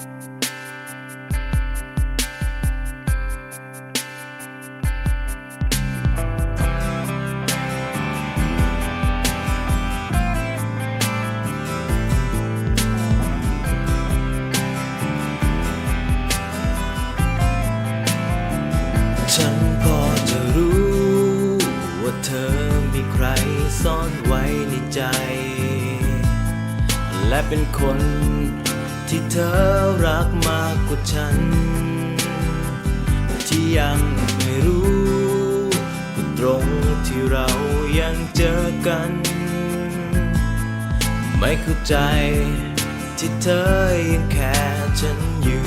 ฉันพอจะรู้ว่าเธอมีใครซ่อนไว้ในใจ และเป็นคน ที่เธอรักมากกว่าฉัน ที่ยังไม่รู้ก็ตรงที่เรายังเจอกัน ไม่เข้าใจที่เธอยังแค่ฉันอยู่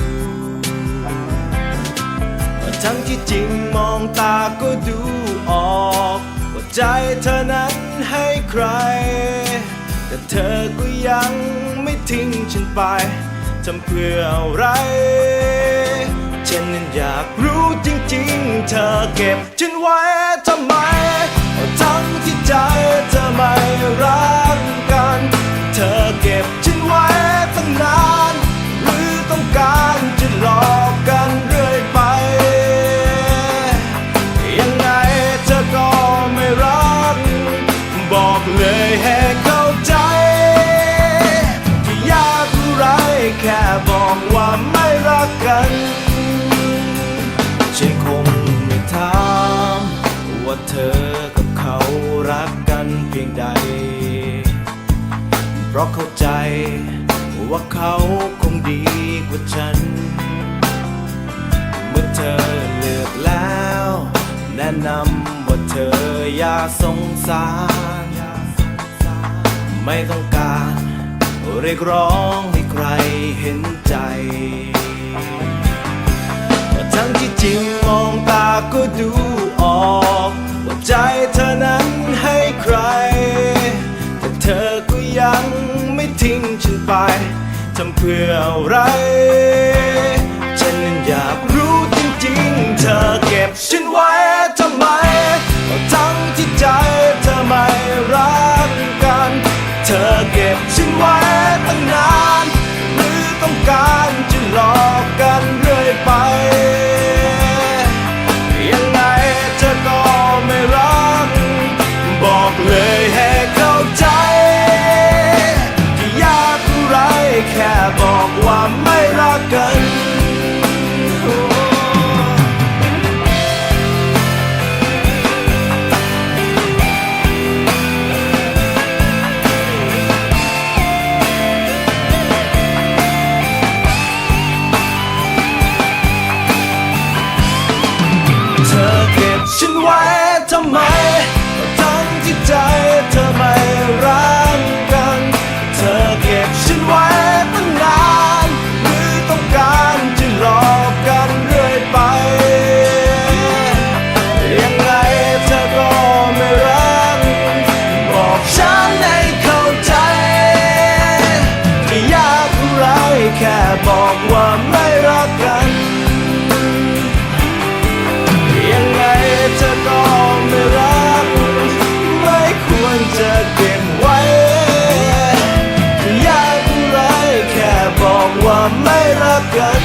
ทั้งที่จริงมองตาก็ดูออกว่าใจเธอนั้นให้ใคร แต่เธอก็ยังไม่ทิ้งฉันไป ทำเพื่ออะไร ฉันนั้นอยากรู้จริงๆ เธอเก็บฉันไว้ทำไม เธอกับเขารักกันเพียงใด เพราะเข้าใจว่าเขาคงดีกว่าฉัน เมื่อเธอเลือกแล้ว แนะนำว่าเธออย่าสงสาร ไม่ต้องการ เรียกร้องให้ใครเห็นใจ นั้นให้ใคร แต่เธอก็ยังไม่ทิ้งฉันไป ทำเพื่ออะไร ฉันนั้นอยากรู้จริงๆ เธอเก็บฉันไว้ทำไมทั้งที่ใจเธอไม่รักกัน เธอเก็บฉันไว้ตั้งนาน หรือต้องการจะหลอกกันเรื่อยไป ไม่รักกัน ว่าไม่รักกันยังไงเธอก็ไม่รัก ไม่ควรจะเก็บไว้อยากไรแค่บอกว่าไม่รักกัน